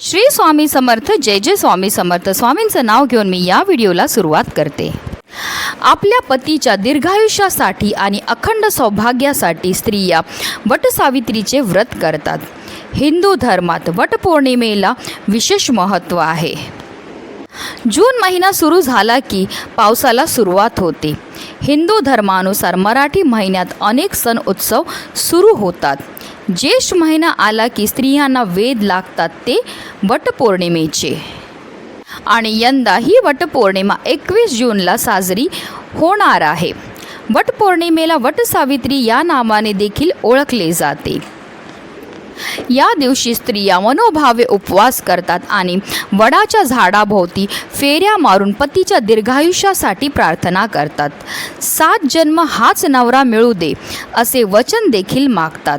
श्री स्वामी समर्थ जय जय स्वामी समर्थ. स्वामींचं नाव घेऊन मी या व्हिडिओला सुरुवात करते. आपल्या पतीच्या दीर्घायुष्यासाठी आणि अखंड सौभाग्यासाठी स्त्रिया वटसावित्रीचे व्रत करतात. हिंदू धर्मात वटपौर्णिमेला विशेष महत्त्व आहे. जून महिना सुरू झाला की पावसाला सुरुवात होते. हिंदू धर्मानुसार मराठी महिन्यात अनेक सण उत्सव सुरू होतात. ज्येष्ठ महिना आला की स्त्रियांना वेद लागतात ते वटपौर्णिमेचे. आणि यंदा ही वटपौर्णिमा एकवीस जूनला साजरी होणार आहे. वटपौर्णिमेला वटसावित्री या नावाने देखील ओळखले जाते. या दिवशी स्त्रिया मनोभावे उपवास करतात आणि वडाच्या झाडाभोवती फेऱ्या मारून पतीच्या दीर्घायुष्यासाठी प्रार्थना करतात. सात जन्म हाच नवरा मिळू दे असे वचन देखील मागतात.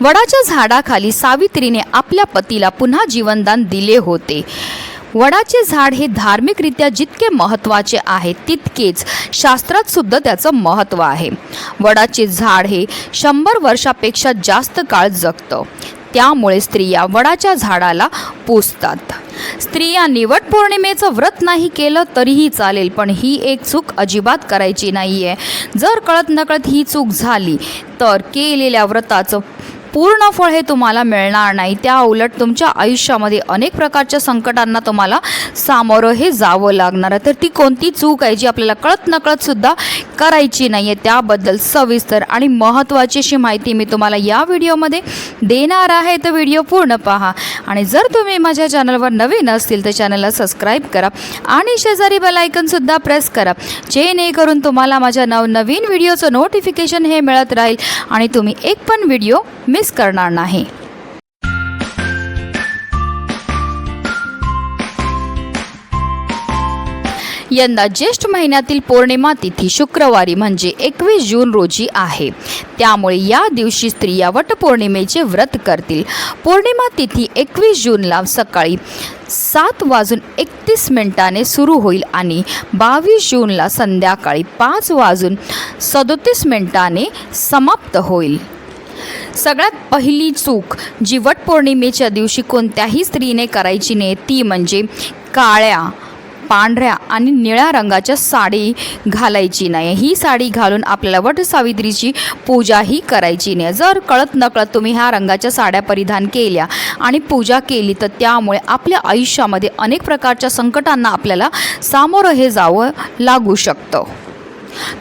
वडाच्या झाडाखाली सावित्रीने आपल्या पतीला पुन्हा जीवनदान दिले होते. वडाचे झाड हे धार्मिकरित्या जितके महत्त्वाचे आहे तितकेच शास्त्रात सुद्धा त्याचं महत्त्व आहे. वडाचे झाड हे शंभर वर्षापेक्षा जास्त काळ जगतं. त्यामुळे स्त्रिया वडाच्या झाडाला पुसतात. स्त्रिया निवट पौर्णिमेचं व्रत नाही केलं तरीही चालेल पण ही एक चूक अजिबात करायची नाही आहे जर कळत नकळत ही चूक झाली तर केलेल्या व्रताचं पूर्ण फळ हे तुम्हाला मिळणार नाही. त्या उलट तुमच्या आयुष्यामध्ये अनेक प्रकारच्या संकटांना तुम्हाला सामोरं हे जावं लागणार आहे. तर ती कोणती चूक आहे जी आपल्याला कळत नकळत सुद्धा करायची नाही आहे त्याबद्दल सविस्तर आणि महत्त्वाची अशी माहिती मी तुम्हाला या व्हिडिओमध्ये देणार आहे. तर व्हिडिओ पूर्ण पहा. आणि जर तुम्ही माझ्या चॅनलवर नवीन असतील तर चॅनलला सबस्क्राईब करा आणि शेजारी बेलायकनसुद्धा प्रेस करा. जेणेकरून तुम्हाला माझ्या नवनवीन व्हिडिओचं नोटिफिकेशन हे मिळत राहील आणि तुम्ही एक पण व्हिडिओ मिस करणार नाही. यंदा ज्येष्ठ महिन्यातील पौर्णिमा तिथी शुक्रवारी म्हणजे एकवीस जून रोजी आहे. त्यामुळे या दिवशी स्त्रिया वटपौर्णिमेचे व्रत करतील. पौर्णिमा तिथी एकवीस जूनला सकाळी सात वाजून एकतीस मिनिटाने सुरू होईल आणि बावीस जूनला संध्याकाळी पाच वाजून सदोतीस मिनिटाने समाप्त होईल. सगळ्यात पहिली चूक जी वटपौर्णिमेच्या दिवशी कोणत्याही स्त्रीने करायची नाही ती म्हणजे काळ्या पांढऱ्या आणि निळ्या रंगाच्या साडी घालायची नाही. ही साडी घालून आपल्याला वटसावित्रीची पूजाही करायची नाही. जर कळत नकळत तुम्ही ह्या रंगाच्या साड्या परिधान केल्या आणि पूजा केली तर त्यामुळे आपल्या आयुष्यामध्ये अनेक प्रकारच्या संकटांना आपल्याला सामोरं हे जावं लागू शकतं.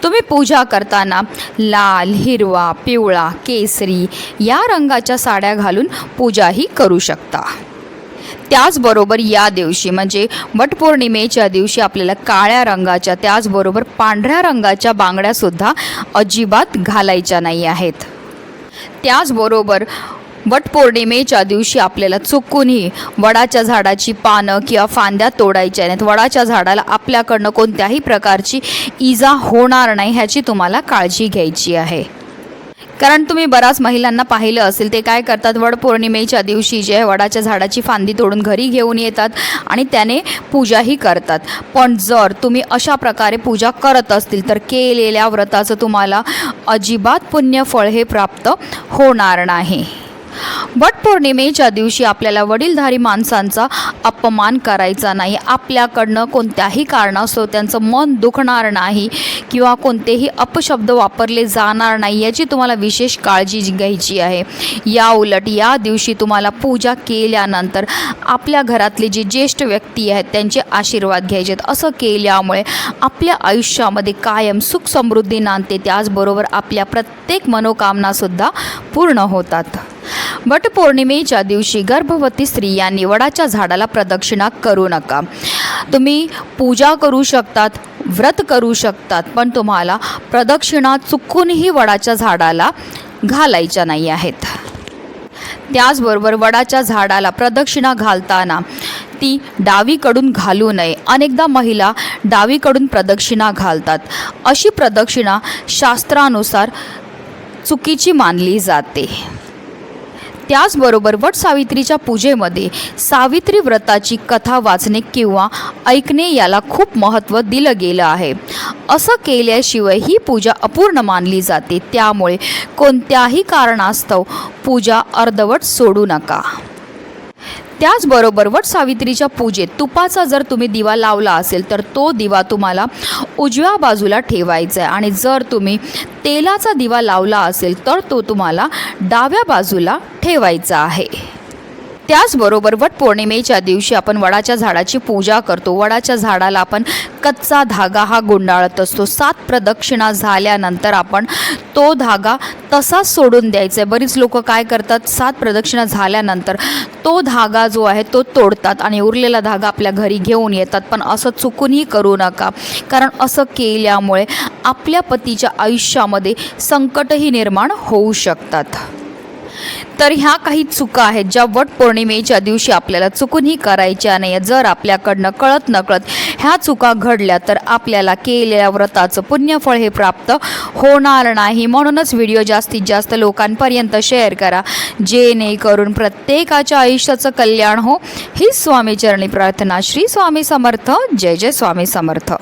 तुम्ही पूजा करताना लाल हिरवा पिवळा केसरी या रंगाच्या साड्या घालून पूजाही करू शकता. त्याचबरोबर या दिवशी म्हणजे वटपौर्णिमेच्या दिवशी आपल्याला काळ्या रंगाच्या त्याचबरोबर पांढऱ्या रंगाच्या बांगड्यासुद्धा अजिबात घालायच्या नाही आहेत. त्याचबरोबर वटपौर्णिमेच्या दिवशी आपल्याला चुकूनही वडाच्या झाडाची पानं किंवा फांद्या तोडायच्या नाहीत. वडाच्या झाडाला आपल्याकडनं कोणत्याही प्रकारची इजा होणार नाही ह्याची तुम्हाला काळजी घ्यायची आहे. कारण तुम्ही बऱ्याच महिलांना पाहिलं असेल ते काय करतात? वडपौर्णिमेच्या दिवशी जे वडाच्या झाडाची फांदी तोडून घरी घेऊन येतात आणि त्याने पूजाही करतात. पण जर तुम्ही अशा प्रकारे पूजा करत असतील तर केलेल्या व्रताचं तुम्हाला अजिबात पुण्यफळ हे प्राप्त होणार नाही. वटपौर्णिमेच्या दिवशी आपल्याला वडीलधारी माणसांचा अपमान करायचा नाही आपल्याकडनं कोणत्याही कारणास्तव त्यांचं मन दुखणार नाही किंवा कोणतेही अपशब्द वापरले जाणार नाही याची तुम्हाला विशेष काळजी घ्यायची आहे. या उलट या दिवशी तुम्हाला पूजा केल्यानंतर आपल्या घरातले जे ज्येष्ठ व्यक्ती आहेत त्यांचे आशीर्वाद घ्यायचे आहेत असं केल्यामुळे आपल्या आयुष्यामध्ये कायम सुख समृद्धी नांदते. त्याचबरोबर आपल्या प्रत्येक मनोकामनासुद्धा पूर्ण होतात. वटपौर्णिमेच्या दिवशी गर्भवती स्त्रियांनी वडाच्या झाडाला प्रदक्षिणा करू नका. तुम्ही पूजा करू शकतात व्रत करू शकतात पण तुम्हाला प्रदक्षिणा चुकूनही वडाच्या झाडाला घालायच्या नाही आहेत. त्याचबरोबर वडाच्या झाडाला प्रदक्षिणा घालताना ती डावीकडून घालू नये. अनेकदा महिला डावीकडून प्रदक्षिणा घालतात. अशी प्रदक्षिणा शास्त्रानुसार चुकीची मानली जाते. त्याचबरोबर वट सावित्रीच्या पूजेमध्ये सावित्री व्रताची कथा वाचणे किंवा ऐकणे याला खूप महत्त्व दिलं गेलं आहे. असं केल्याशिवाय ही पूजा अपूर्ण मानली जाते. त्यामुळे कोणत्याही कारणास्तव पूजा अर्धवट सोडू नका. त्याचबरोबर वट सावित्रीच्या पूजेत तुपाचा जर तुम्ही दिवा लावला असेल तर तो दिवा तुम्हाला उजव्या बाजूला ठेवायचा आहे. आणि जर तुम्ही तेलाचा दिवा लावला असेल तर तो तुम्हाला डाव्या बाजूला ठेवायचा आहे. त्याचबरोबर वट पौर्णिमेच्या दिवशी आपण वडाच्या झाडाची पूजा करतो. वडाच्या झाडाला आपण कच्चा धागा हा गुंडाळत असतो. सात प्रदक्षिणा झाल्यानंतर आपण तो धागा तसाच सोडून द्यायचा आहे. बरीच लोक काय करतात? सात प्रदक्षिणा झाल्यानंतर तो धागा जो आहे तो तोडतात आणि उरलेला धागा आपल्या घरी घेऊन येतात. पण असं चुकूनही करू नका. कारण असं केल्यामुळे आपल्या पतीच्या आयुष्यामध्ये संकटही निर्माण होऊ शकतात. तर ह्या काही चुका आहेत ज्या वट पौर्णिमेच्या दिवशी आपल्याला चुकूनही करायच्या नाही. जर आपल्याकडनं कळत नकळत ह्या चुका घडल्या तर आपल्याला केलेल्या व्रताचं पुण्यफळ हे प्राप्त होणार नाही. म्हणूनच व्हिडिओ जास्तीत जास्त लोकांपर्यंत शेअर करा. जेणेकरून प्रत्येकाच्या आयुष्याचं कल्याण हो. ही स्वामीचरणी प्रार्थना. श्री स्वामी समर्थ. जय जय स्वामी समर्थ.